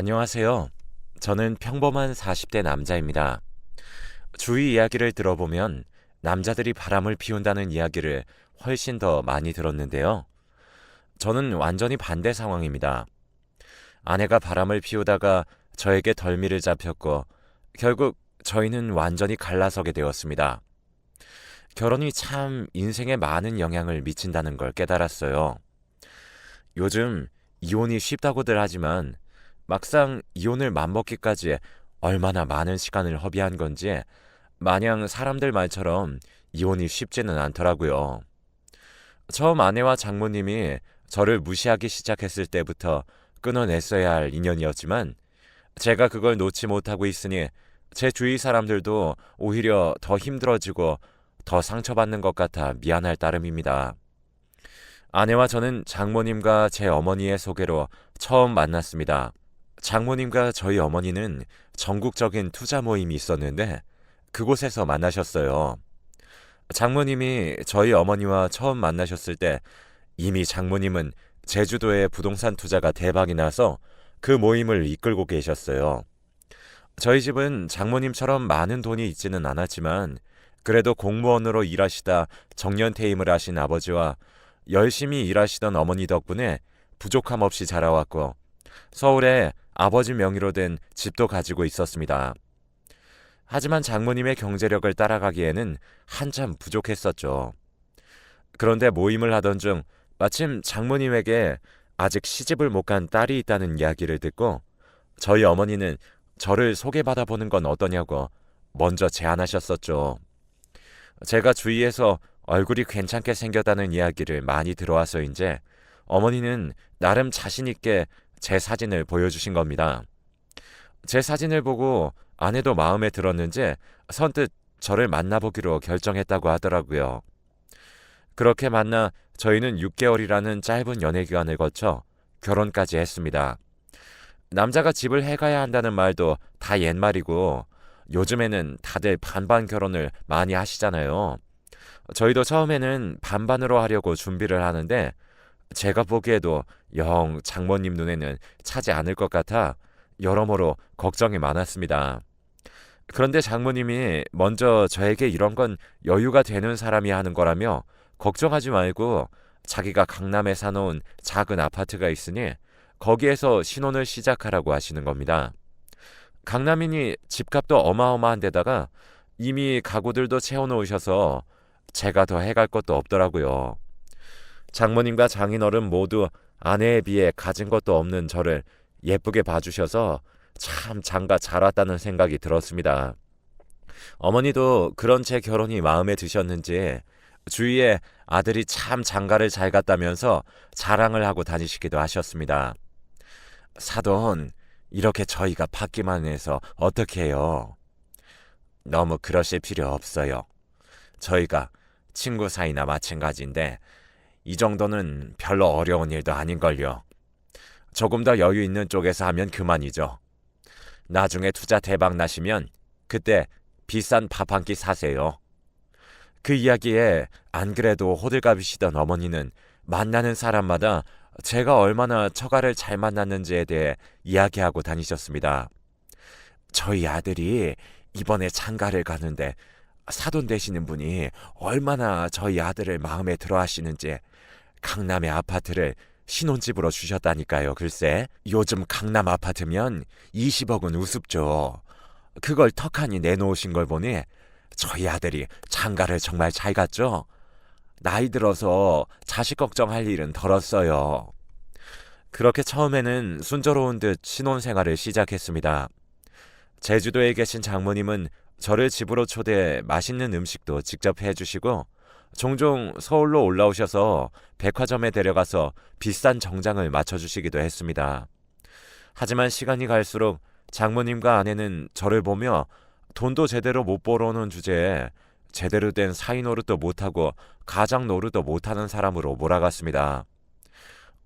안녕하세요. 저는 평범한 40대 남자입니다. 주위 이야기를 들어보면 남자들이 바람을 피운다는 이야기를 훨씬 더 많이 들었는데요. 저는 완전히 반대 상황입니다. 아내가 바람을 피우다가 저에게 덜미를 잡혔고 결국 저희는 완전히 갈라서게 되었습니다. 결혼이 참 인생에 많은 영향을 미친다는 걸 깨달았어요. 요즘 이혼이 쉽다고들 하지만 막상 이혼을 맘먹기까지 얼마나 많은 시간을 허비한 건지 마냥 사람들 말처럼 이혼이 쉽지는 않더라고요. 처음 아내와 장모님이 저를 무시하기 시작했을 때부터 끊어냈어야 할 인연이었지만 제가 그걸 놓지 못하고 있으니 제 주위 사람들도 오히려 더 힘들어지고 더 상처받는 것 같아 미안할 따름입니다. 아내와 저는 장모님과 제 어머니의 소개로 처음 만났습니다. 장모님과 저희 어머니는 전국적인 투자 모임이 있었는데 그곳에서 만나셨어요. 장모님이 저희 어머니와 처음 만나셨을 때 이미 장모님은 제주도의 부동산 투자가 대박이 나서 그 모임을 이끌고 계셨어요. 저희 집은 장모님처럼 많은 돈이 있지는 않았지만 그래도 공무원으로 일하시다 정년퇴임을 하신 아버지와 열심히 일하시던 어머니 덕분에 부족함 없이 자라왔고 서울에 아버지 명의로 된 집도 가지고 있었습니다. 하지만 장모님의 경제력을 따라가기에는 한참 부족했었죠. 그런데 모임을 하던 중 마침 장모님에게 아직 시집을 못 간 딸이 있다는 이야기를 듣고 저희 어머니는 저를 소개받아 보는 건 어떠냐고 먼저 제안하셨었죠. 제가 주위에서 얼굴이 괜찮게 생겼다는 이야기를 많이 들어와서인제 어머니는 나름 자신 있게 제 사진을 보여주신 겁니다. 제 사진을 보고 아내도 마음에 들었는지 선뜻 저를 만나보기로 결정했다고 하더라고요. 그렇게 만나 저희는 6개월이라는 짧은 연애 기간을 거쳐 결혼까지 했습니다. 남자가 집을 해가야 한다는 말도 다 옛말이고 요즘에는 다들 반반 결혼을 많이 하시잖아요. 저희도 처음에는 반반으로 하려고 준비를 하는데 제가 보기에도 영 장모님 눈에는 차지 않을 것 같아 여러모로 걱정이 많았습니다. 그런데 장모님이 먼저 저에게 이런 건 여유가 되는 사람이 하는 거라며 걱정하지 말고 자기가 강남에 사놓은 작은 아파트가 있으니 거기에서 신혼을 시작하라고 하시는 겁니다. 강남이니 집값도 어마어마한 데다가 이미 가구들도 채워놓으셔서 제가 더 해갈 것도 없더라고요. 장모님과 장인어른 모두 아내에 비해 가진 것도 없는 저를 예쁘게 봐주셔서 참 장가 잘 왔다는 생각이 들었습니다. 어머니도 그런 제 결혼이 마음에 드셨는지 주위에 아들이 참 장가를 잘 갔다면서 자랑을 하고 다니시기도 하셨습니다. 사돈, 이렇게 저희가 받기만 해서 어떻게 해요? 너무 그러실 필요 없어요. 저희가 친구 사이나 마찬가지인데 이 정도는 별로 어려운 일도 아닌걸요. 조금 더 여유 있는 쪽에서 하면 그만이죠. 나중에 투자 대박 나시면 그때 비싼 밥 한 끼 사세요. 그 이야기에 안 그래도 호들갑이시던 어머니는 만나는 사람마다 제가 얼마나 처가를 잘 만났는지에 대해 이야기하고 다니셨습니다. 저희 아들이 이번에 장가를 가는데 사돈 되시는 분이 얼마나 저희 아들을 마음에 들어 하시는지 강남의 아파트를 신혼집으로 주셨다니까요. 글쎄, 요즘 강남 아파트면 20억은 우습죠. 그걸 턱하니 내놓으신 걸 보니 저희 아들이 장가를 정말 잘 갔죠. 나이 들어서 자식 걱정할 일은 덜었어요. 그렇게 처음에는 순조로운 듯 신혼생활을 시작했습니다. 제주도에 계신 장모님은 저를 집으로 초대해 맛있는 음식도 직접 해주시고 종종 서울로 올라오셔서 백화점에 데려가서 비싼 정장을 맞춰주시기도 했습니다. 하지만 시간이 갈수록 장모님과 아내는 저를 보며 돈도 제대로 못 벌어오는 주제에 제대로 된 사위 노릇도 못하고 가장 노릇도 못하는 사람으로 몰아갔습니다.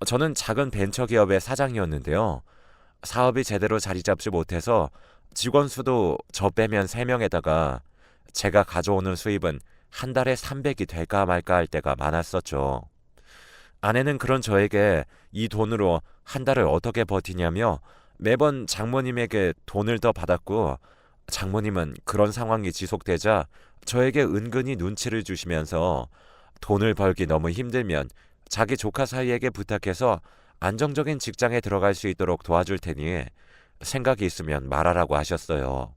저는 작은 벤처기업의 사장이었는데요. 사업이 제대로 자리 잡지 못해서 직원 수도 저 빼면 3명에다가 제가 가져오는 수입은 한 달에 300이 될까 말까 할 때가 많았었죠. 아내는 그런 저에게 이 돈으로 한 달을 어떻게 버티냐며 매번 장모님에게 돈을 더 받았고 장모님은 그런 상황이 지속되자 저에게 은근히 눈치를 주시면서 돈을 벌기 너무 힘들면 자기 조카 사이에게 부탁해서 안정적인 직장에 들어갈 수 있도록 도와줄 테니 생각이 있으면 말하라고 하셨어요.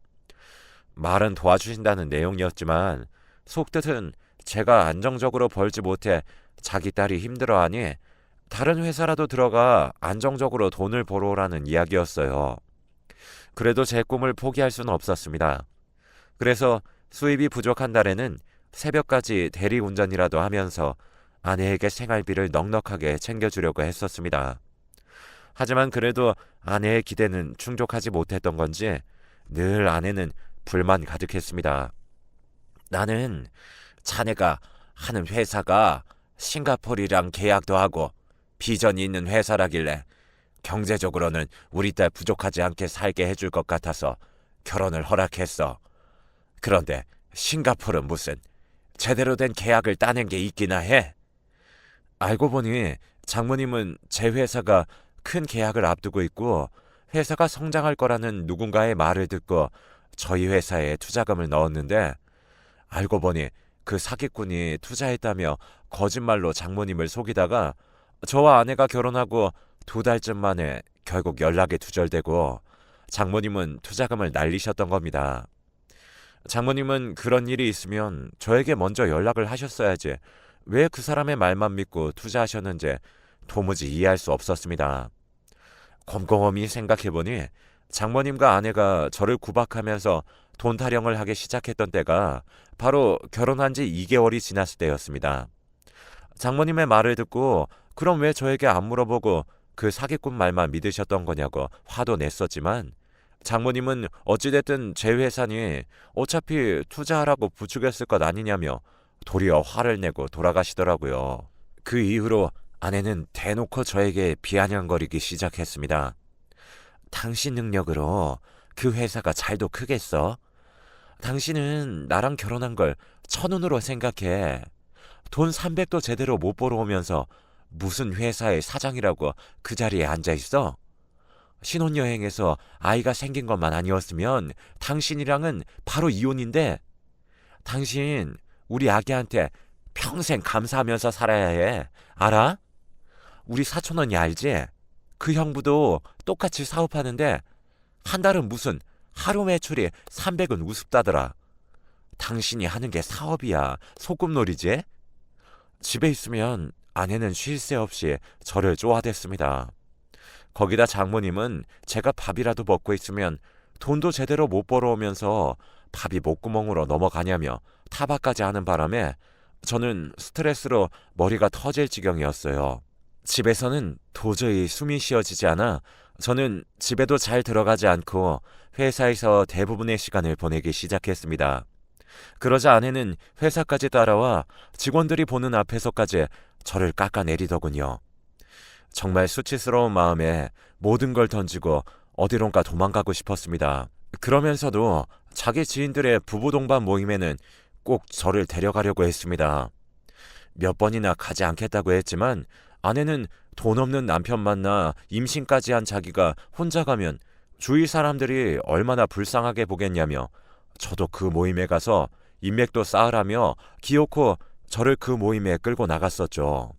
말은 도와주신다는 내용이었지만 속뜻은 제가 안정적으로 벌지 못해 자기 딸이 힘들어하니 다른 회사라도 들어가 안정적으로 돈을 벌어오라는 이야기였어요. 그래도 제 꿈을 포기할 수는 없었습니다. 그래서 수입이 부족한 달에는 새벽까지 대리 운전이라도 하면서 아내에게 생활비를 넉넉하게 챙겨주려고 했었습니다. 하지만 그래도 아내의 기대는 충족하지 못했던 건지 늘 아내는 불만 가득했습니다. 나는 자네가 하는 회사가 싱가포르랑 계약도 하고 비전이 있는 회사라길래 경제적으로는 우리 딸 부족하지 않게 살게 해줄 것 같아서 결혼을 허락했어. 그런데 싱가포르는 무슨 제대로 된 계약을 따낸 게 있기나 해. 알고 보니 장모님은 제 회사가 큰 계약을 앞두고 있고 회사가 성장할 거라는 누군가의 말을 듣고 저희 회사에 투자금을 넣었는데 알고 보니 그 사기꾼이 투자했다며 거짓말로 장모님을 속이다가 저와 아내가 결혼하고 두 달쯤 만에 결국 연락이 두절되고 장모님은 투자금을 날리셨던 겁니다. 장모님은 그런 일이 있으면 저에게 먼저 연락을 하셨어야지 왜 그 사람의 말만 믿고 투자하셨는지 도무지 이해할 수 없었습니다. 곰곰이 생각해보니 장모님과 아내가 저를 구박하면서 돈 타령을 하기 시작했던 때가 바로 결혼한 지 2개월이 지났을 때였습니다. 장모님의 말을 듣고 그럼 왜 저에게 안 물어보고 그 사기꾼 말만 믿으셨던 거냐고 화도 냈었지만 장모님은 어찌됐든 제 회사니 어차피 투자하라고 부추겼을 것 아니냐며 도리어 화를 내고 돌아가시더라고요. 그 이후로 아내는 대놓고 저에게 비아냥거리기 시작했습니다. 당신 능력으로 그 회사가 잘도 크겠어? 당신은 나랑 결혼한 걸 천운으로 생각해. 돈 300도 제대로 못 벌어오면서 무슨 회사의 사장이라고 그 자리에 앉아 있어? 신혼여행에서 아이가 생긴 것만 아니었으면 당신이랑은 바로 이혼인데 당신 우리 아기한테 평생 감사하면서 살아야 해. 알아? 우리 사촌 언니 알지? 그 형부도 똑같이 사업하는데 한 달은 무슨 하루 매출이 300은 우습다더라. 당신이 하는 게 사업이야. 소꿉놀이지? 집에 있으면 아내는 쉴 새 없이 저를 쪼아댔습니다. 거기다 장모님은 제가 밥이라도 먹고 있으면 돈도 제대로 못 벌어오면서 밥이 목구멍으로 넘어가냐며 타박까지 하는 바람에 저는 스트레스로 머리가 터질 지경이었어요. 집에서는 도저히 숨이 쉬어지지 않아 저는 집에도 잘 들어가지 않고 회사에서 대부분의 시간을 보내기 시작했습니다. 그러자 아내는 회사까지 따라와 직원들이 보는 앞에서까지 저를 깎아내리더군요. 정말 수치스러운 마음에 모든 걸 던지고 어디론가 도망가고 싶었습니다. 그러면서도 자기 지인들의 부부 동반 모임에는 꼭 저를 데려가려고 했습니다. 몇 번이나 가지 않겠다고 했지만 아내는 돈 없는 남편 만나 임신까지 한 자기가 혼자 가면 주위 사람들이 얼마나 불쌍하게 보겠냐며 저도 그 모임에 가서 인맥도 쌓으라며 기어코 저를 그 모임에 끌고 나갔었죠.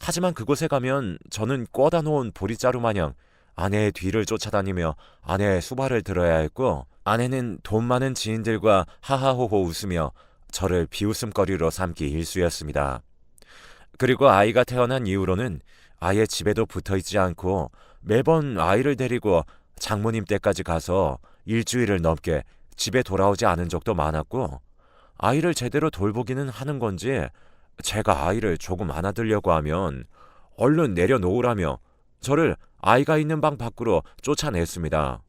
하지만 그곳에 가면 저는 꿔다 놓은 보리자루 마냥 아내의 뒤를 쫓아다니며 아내의 수발을 들어야 했고 아내는 돈 많은 지인들과 하하호호 웃으며 저를 비웃음거리로 삼기 일쑤였습니다. 그리고 아이가 태어난 이후로는 아예 집에도 붙어 있지 않고 매번 아이를 데리고 장모님 댁까지 가서 일주일을 넘게 집에 돌아오지 않은 적도 많았고 아이를 제대로 돌보기는 하는 건지 제가 아이를 조금 안아들려고 하면 얼른 내려놓으라며 저를 아이가 있는 방 밖으로 쫓아냈습니다.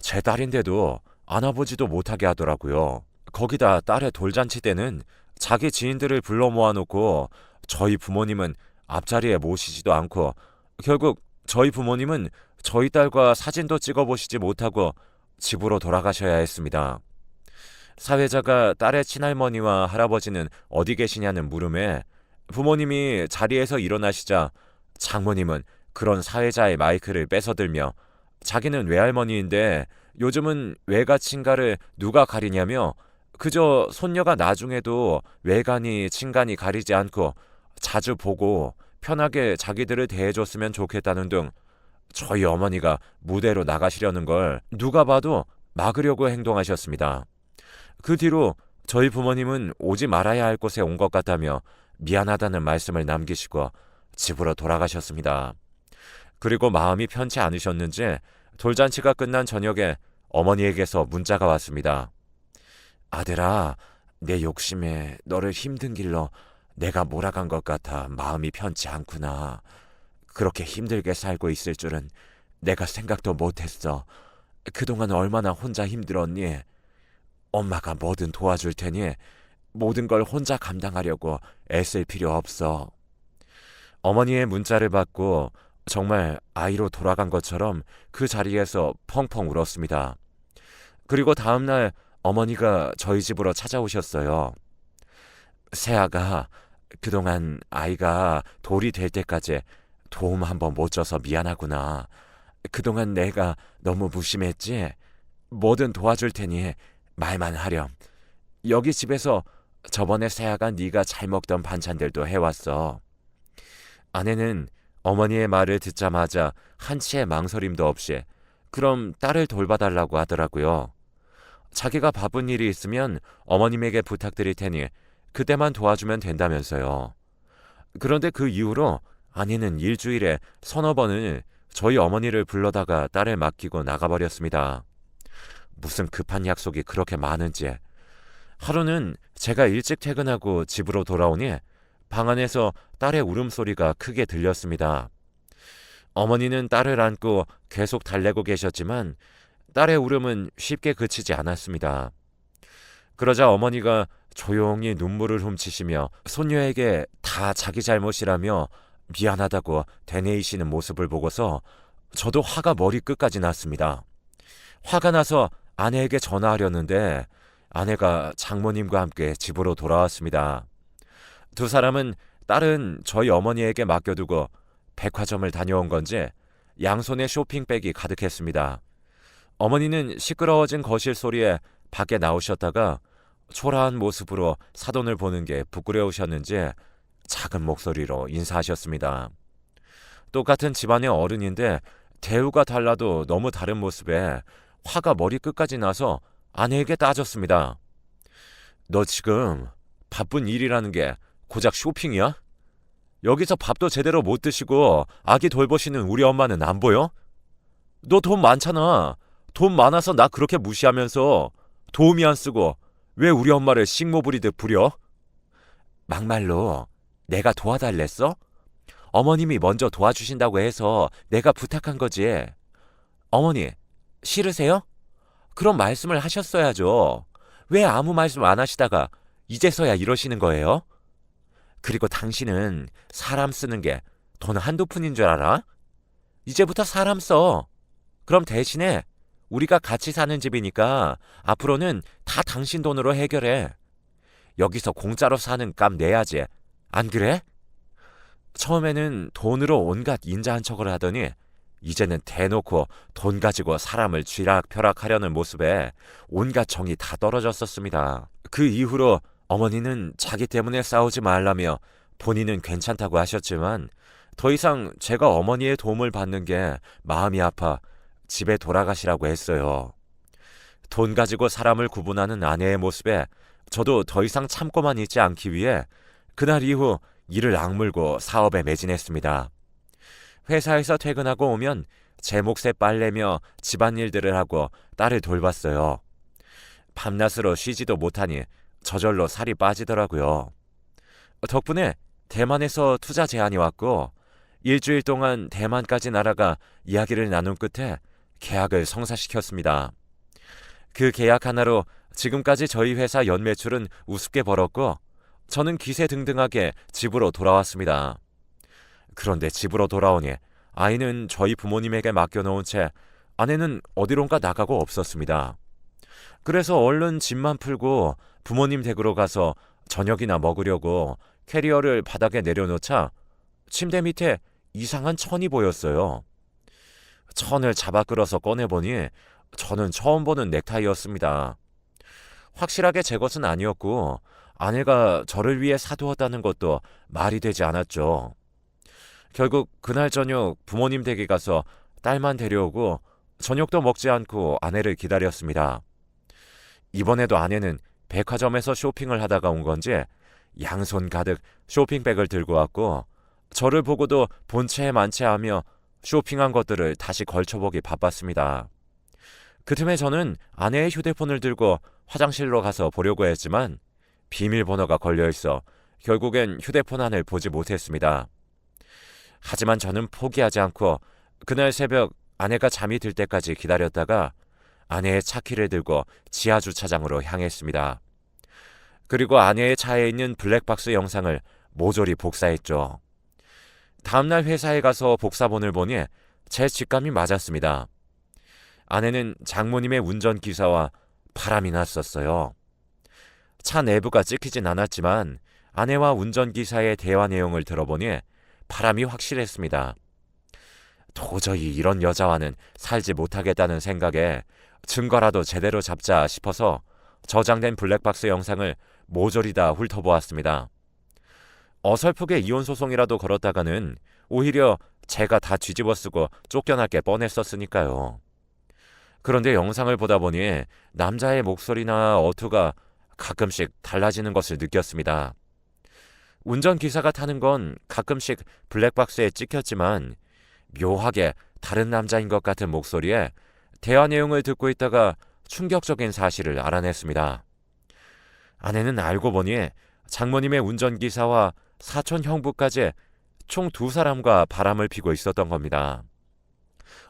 제 딸인데도 안아보지도 못하게 하더라고요. 거기다 딸의 돌잔치 때는 자기 지인들을 불러 모아놓고 저희 부모님은 앞자리에 모시지도 않고 결국 저희 부모님은 저희 딸과 사진도 찍어보시지 못하고 집으로 돌아가셔야 했습니다. 사회자가 딸의 친할머니와 할아버지는 어디 계시냐는 물음에 부모님이 자리에서 일어나시자 장모님은 그런 사회자의 마이크를 뺏어들며 자기는 외할머니인데 요즘은 외가 친가를 누가 가리냐며 그저 손녀가 나중에도 외간이 친간이 가리지 않고 자주 보고 편하게 자기들을 대해줬으면 좋겠다는 등 저희 어머니가 무대로 나가시려는 걸 누가 봐도 막으려고 행동하셨습니다. 그 뒤로 저희 부모님은 오지 말아야 할 곳에 온 것 같다며 미안하다는 말씀을 남기시고 집으로 돌아가셨습니다. 그리고 마음이 편치 않으셨는지 돌잔치가 끝난 저녁에 어머니에게서 문자가 왔습니다. 아들아, 내 욕심에 너를 힘든 길로 내가 몰아간 것 같아 마음이 편치 않구나. 그렇게 힘들게 살고 있을 줄은 내가 생각도 못했어. 그동안 얼마나 혼자 힘들었니? 엄마가 뭐든 도와줄 테니 모든 걸 혼자 감당하려고 애쓸 필요 없어. 어머니의 문자를 받고 정말 아이로 돌아간 것처럼 그 자리에서 펑펑 울었습니다. 그리고 다음날 어머니가 저희 집으로 찾아오셨어요. 세아가 그동안 아이가 돌이 될 때까지 도움 한번 못 줘서 미안하구나. 그동안 내가 너무 무심했지? 뭐든 도와줄 테니 말만 하렴. 여기 집에서 저번에 세아가 네가 잘 먹던 반찬들도 해왔어. 아내는 어머니의 말을 듣자마자 한치의 망설임도 없이 그럼 딸을 돌봐달라고 하더라고요. 자기가 바쁜 일이 있으면 어머님에게 부탁드릴 테니 그때만 도와주면 된다면서요. 그런데 그 이후로 아내는 일주일에 서너 번을 저희 어머니를 불러다가 딸을 맡기고 나가버렸습니다. 무슨 급한 약속이 그렇게 많은지. 하루는 제가 일찍 퇴근하고 집으로 돌아오니 방 안에서 딸의 울음소리가 크게 들렸습니다. 어머니는 딸을 안고 계속 달래고 계셨지만 딸의 울음은 쉽게 그치지 않았습니다. 그러자 어머니가 조용히 눈물을 훔치시며 손녀에게 다 자기 잘못이라며 미안하다고 되뇌이시는 모습을 보고서 저도 화가 머리 끝까지 났습니다. 화가 나서 아내에게 전화하려는데 아내가 장모님과 함께 집으로 돌아왔습니다. 두 사람은 딸은 저희 어머니에게 맡겨두고 백화점을 다녀온 건지 양손에 쇼핑백이 가득했습니다. 어머니는 시끄러워진 거실 소리에 밖에 나오셨다가 초라한 모습으로 사돈을 보는 게 부끄러우셨는지 작은 목소리로 인사하셨습니다. 똑같은 집안의 어른인데 대우가 달라도 너무 다른 모습에 화가 머리 끝까지 나서 아내에게 따졌습니다. 너 지금 바쁜 일이라는 게 고작 쇼핑이야? 여기서 밥도 제대로 못 드시고 아기 돌보시는 우리 엄마는 안 보여? 너 돈 많잖아. 돈 많아서 나 그렇게 무시하면서 도움이 안 쓰고 왜 우리 엄마를 식모 부리듯 부려? 막말로 내가 도와달랬어? 어머님이 먼저 도와주신다고 해서 내가 부탁한 거지. 어머니, 싫으세요? 그런 말씀을 하셨어야죠. 왜 아무 말씀 안 하시다가 이제서야 이러시는 거예요? 그리고 당신은 사람 쓰는 게 돈 한두 푼인 줄 알아? 이제부터 사람 써. 그럼 대신에 우리가 같이 사는 집이니까 앞으로는 다 당신 돈으로 해결해. 여기서 공짜로 사는 값 내야지. 안 그래? 처음에는 돈으로 온갖 인자한 척을 하더니 이제는 대놓고 돈 가지고 사람을 쥐락펴락하려는 모습에 온갖 정이 다 떨어졌었습니다. 그 이후로 어머니는 자기 때문에 싸우지 말라며 본인은 괜찮다고 하셨지만 더 이상 제가 어머니의 도움을 받는 게 마음이 아파 집에 돌아가시라고 했어요. 돈 가지고 사람을 구분하는 아내의 모습에 저도 더 이상 참고만 있지 않기 위해 그날 이후 이를 악물고 사업에 매진했습니다. 회사에서 퇴근하고 오면 제 몫에 빨래며 집안일들을 하고 딸을 돌봤어요. 밤낮으로 쉬지도 못하니 저절로 살이 빠지더라고요. 덕분에 대만에서 투자 제안이 왔고 일주일 동안 대만까지 날아가 이야기를 나눈 끝에 계약을 성사시켰습니다. 그 계약 하나로 지금까지 저희 회사 연매출은 우습게 벌었고 저는 기세 등등하게 집으로 돌아왔습니다. 그런데 집으로 돌아오니 아이는 저희 부모님에게 맡겨놓은 채 아내는 어디론가 나가고 없었습니다. 그래서 얼른 짐만 풀고 부모님 댁으로 가서 저녁이나 먹으려고 캐리어를 바닥에 내려놓자 침대 밑에 이상한 천이 보였어요. 천을 잡아 끌어서 꺼내보니 저는 처음 보는 넥타이였습니다. 확실하게 제 것은 아니었고 아내가 저를 위해 사두었다는 것도 말이 되지 않았죠. 결국 그날 저녁 부모님 댁에 가서 딸만 데려오고 저녁도 먹지 않고 아내를 기다렸습니다. 이번에도 아내는 백화점에서 쇼핑을 하다가 온 건지 양손 가득 쇼핑백을 들고 왔고 저를 보고도 본체에 만체하며 쇼핑한 것들을 다시 걸쳐보기 바빴습니다. 그 틈에 저는 아내의 휴대폰을 들고 화장실로 가서 보려고 했지만 비밀번호가 걸려 있어 결국엔 휴대폰 안을 보지 못했습니다. 하지만 저는 포기하지 않고 그날 새벽 아내가 잠이 들 때까지 기다렸다가 아내의 차키를 들고 지하 주차장으로 향했습니다. 그리고 아내의 차에 있는 블랙박스 영상을 모조리 복사했죠. 다음날 회사에 가서 복사본을 보니 제 직감이 맞았습니다. 아내는 장모님의 운전기사와 바람이 났었어요. 차 내부가 찍히진 않았지만 아내와 운전기사의 대화 내용을 들어보니 바람이 확실했습니다. 도저히 이런 여자와는 살지 못하겠다는 생각에 증거라도 제대로 잡자 싶어서 저장된 블랙박스 영상을 모조리 다 훑어보았습니다. 어설프게 이혼 소송이라도 걸었다가는 오히려 제가 다 뒤집어 쓰고 쫓겨날 게 뻔했었으니까요. 그런데 영상을 보다 보니 남자의 목소리나 어투가 가끔씩 달라지는 것을 느꼈습니다. 운전기사가 타는 건 가끔씩 블랙박스에 찍혔지만 묘하게 다른 남자인 것 같은 목소리에 대화 내용을 듣고 있다가 충격적인 사실을 알아냈습니다. 아내는 알고 보니 장모님의 운전기사와 사촌 형부까지 총 두 사람과 바람을 피고 있었던 겁니다.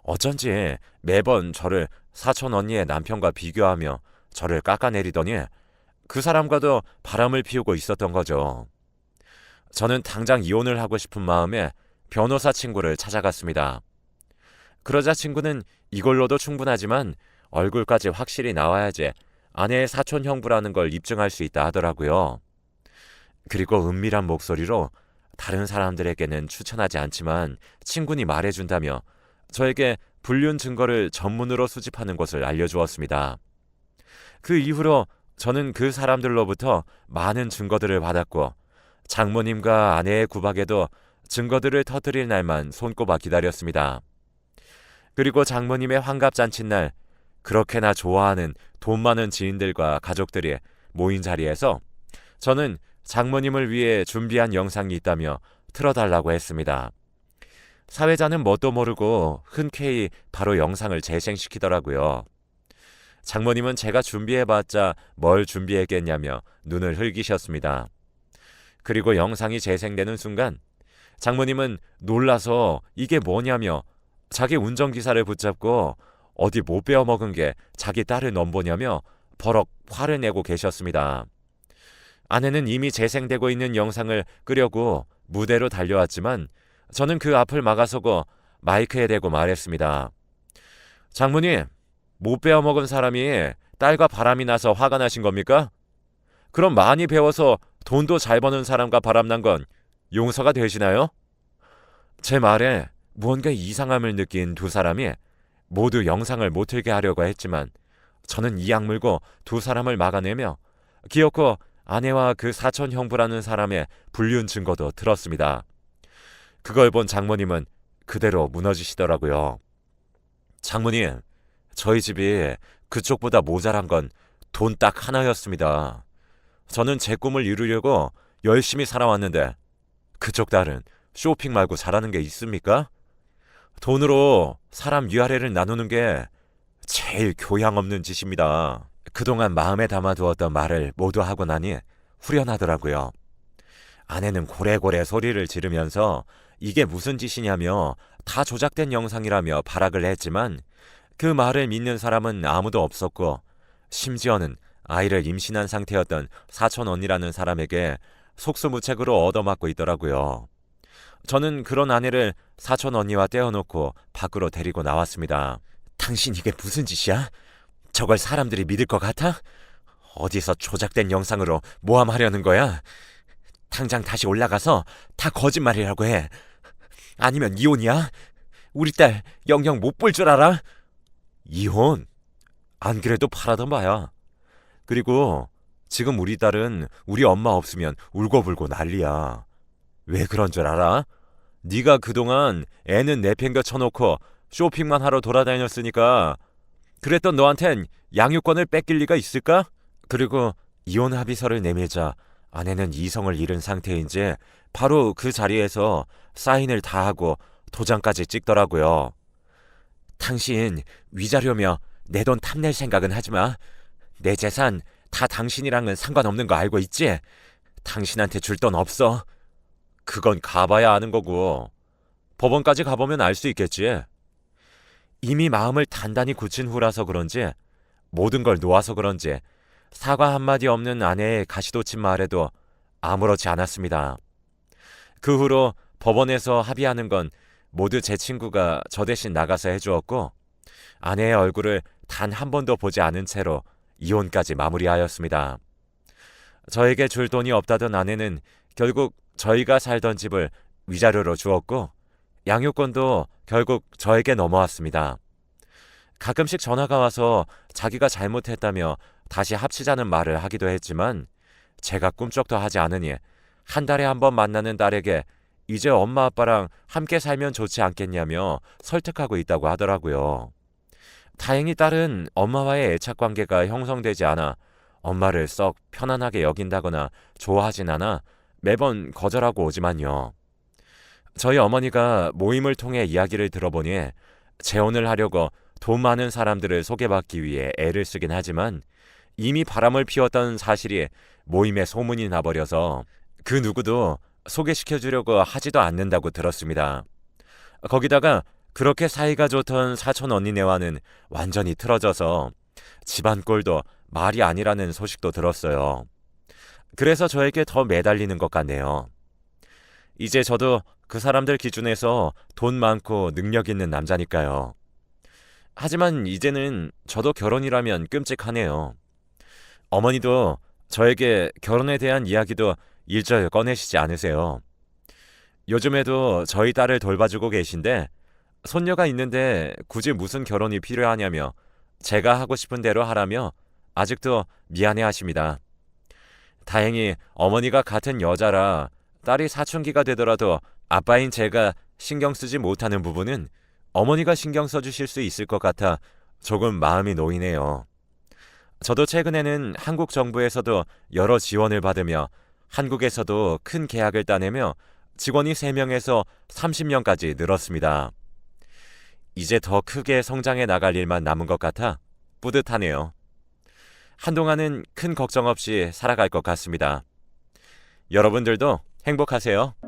어쩐지 매번 저를 사촌 언니의 남편과 비교하며 저를 깎아내리더니 그 사람과도 바람을 피우고 있었던 거죠. 저는 당장 이혼을 하고 싶은 마음에 변호사 친구를 찾아갔습니다. 그러자 친구는 이걸로도 충분하지만 얼굴까지 확실히 나와야지 아내의 사촌 형부라는 걸 입증할 수 있다 하더라고요. 그리고 은밀한 목소리로 다른 사람들에게는 추천하지 않지만 친군이 말해준다며 저에게 불륜 증거를 전문으로 수집하는 것을 알려주었습니다. 그 이후로 저는 그 사람들로부터 많은 증거들을 받았고 장모님과 아내의 구박에도 증거들을 터뜨릴 날만 손꼽아 기다렸습니다. 그리고 장모님의 환갑잔칫날 그렇게나 좋아하는 돈 많은 지인들과 가족들이 모인 자리에서 저는 장모님을 위해 준비한 영상이 있다며 틀어달라고 했습니다. 사회자는 뭣도 모르고 흔쾌히 바로 영상을 재생시키더라고요. 장모님은 제가 준비해봤자 뭘 준비했겠냐며 눈을 흘기셨습니다. 그리고 영상이 재생되는 순간 장모님은 놀라서 이게 뭐냐며 자기 운전기사를 붙잡고 어디 못 빼어먹은 게 자기 딸을 넘보냐며 버럭 화를 내고 계셨습니다. 아내는 이미 재생되고 있는 영상을 끄려고 무대로 달려왔지만 저는 그 앞을 막아서고 마이크에 대고 말했습니다. 장모님, 못 빼어먹은 사람이 딸과 바람이 나서 화가 나신 겁니까? 그럼 많이 배워서 돈도 잘 버는 사람과 바람난 건 용서가 되시나요? 제 말에 무언가 이상함을 느낀 두 사람이 모두 영상을 못 틀게 하려고 했지만 저는 이 악물고 두 사람을 막아내며 기어코 아내와 그 사촌 형부라는 사람의 불륜 증거도 들었습니다. 그걸 본 장모님은 그대로 무너지시더라고요. 장모님, 저희 집이 그쪽보다 모자란 건 돈 딱 하나였습니다. 저는 제 꿈을 이루려고 열심히 살아왔는데 그쪽 딸은 쇼핑 말고 잘하는 게 있습니까? 돈으로 사람 위아래를 나누는 게 제일 교양 없는 짓입니다. 그동안 마음에 담아두었던 말을 모두 하고 나니 후련하더라고요. 아내는 고래고래 소리를 지르면서 이게 무슨 짓이냐며 다 조작된 영상이라며 발악을 했지만 그 말을 믿는 사람은 아무도 없었고 심지어는 아이를 임신한 상태였던 사촌 언니라는 사람에게 속수무책으로 얻어맞고 있더라고요. 저는 그런 아내를 사촌 언니와 떼어놓고 밖으로 데리고 나왔습니다. 당신 이게 무슨 짓이야? 저걸 사람들이 믿을 것 같아? 어디서 조작된 영상으로 모함하려는 거야? 당장 다시 올라가서 다 거짓말이라고 해. 아니면 이혼이야? 우리 딸 영영 못 볼 줄 알아? 이혼? 안 그래도 바라던 바야. 그리고 지금 우리 딸은 우리 엄마 없으면 울고불고 난리야. 왜 그런 줄 알아? 네가 그동안 애는 내팽겨 쳐놓고 쇼핑만 하러 돌아다녔으니까 그랬던 너한텐 양육권을 뺏길 리가 있을까? 그리고 이혼 합의서를 내밀자 아내는 이성을 잃은 상태인지 바로 그 자리에서 사인을 다 하고 도장까지 찍더라고요. 당신 위자료며 내 돈 탐낼 생각은 하지 마. 내 재산 다 당신이랑은 상관없는 거 알고 있지? 당신한테 줄 돈 없어. 그건 가봐야 아는 거고. 법원까지 가보면 알 수 있겠지. 이미 마음을 단단히 굳힌 후라서 그런지 모든 걸 놓아서 그런지 사과 한마디 없는 아내의 가시돋친 말에도 아무렇지 않았습니다. 그 후로 법원에서 합의하는 건 모두 제 친구가 저 대신 나가서 해주었고 아내의 얼굴을 단 한 번도 보지 않은 채로 이혼까지 마무리하였습니다. 저에게 줄 돈이 없다던 아내는 결국 저희가 살던 집을 위자료로 주었고 양육권도 결국 저에게 넘어왔습니다. 가끔씩 전화가 와서 자기가 잘못했다며 다시 합치자는 말을 하기도 했지만 제가 꿈쩍도 하지 않으니 한 달에 한 번 만나는 딸에게 이제 엄마 아빠랑 함께 살면 좋지 않겠냐며 설득하고 있다고 하더라고요. 다행히 딸은 엄마와의 애착 관계가 형성되지 않아 엄마를 썩 편안하게 여긴다거나 좋아하진 않아 매번 거절하고 오지만요. 저희 어머니가 모임을 통해 이야기를 들어보니 재혼을 하려고 돈 많은 사람들을 소개받기 위해 애를 쓰긴 하지만 이미 바람을 피웠던 사실이 모임에 소문이 나버려서 그 누구도 소개시켜 주려고 하지도 않는다고 들었습니다. 거기다가 그렇게 사이가 좋던 사촌 언니네와는 완전히 틀어져서 집안 꼴도 말이 아니라는 소식도 들었어요. 그래서 저에게 더 매달리는 것 같네요. 이제 저도 그 사람들 기준에서 돈 많고 능력 있는 남자니까요. 하지만 이제는 저도 결혼이라면 끔찍하네요. 어머니도 저에게 결혼에 대한 이야기도 일절 꺼내시지 않으세요. 요즘에도 저희 딸을 돌봐주고 계신데 손녀가 있는데 굳이 무슨 결혼이 필요하냐며 제가 하고 싶은 대로 하라며 아직도 미안해 하십니다. 다행히 어머니가 같은 여자라 딸이 사춘기가 되더라도 아빠인 제가 신경 쓰지 못하는 부분은 어머니가 신경 써주실 수 있을 것 같아 조금 마음이 놓이네요. 저도 최근에는 한국 정부에서도 여러 지원을 받으며 한국에서도 큰 계약을 따내며 직원이 3명에서 30명까지 늘었습니다. 이제 더 크게 성장해 나갈 일만 남은 것 같아 뿌듯하네요. 한동안은 큰 걱정 없이 살아갈 것 같습니다. 여러분들도 행복하세요.